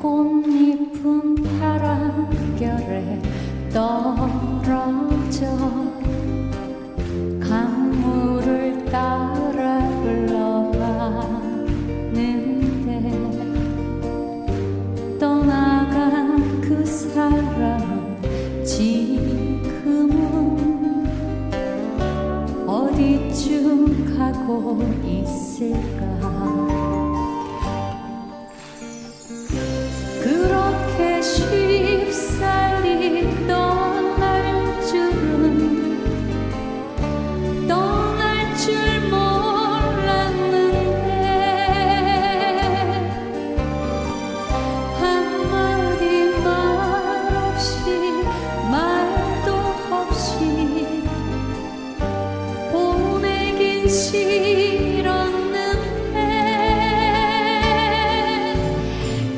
꽃잎은 바람결에 떨어져 강물을 따라 흘러가는데 떠나간 그 사람은 지금은 어디쯤 가고 있어?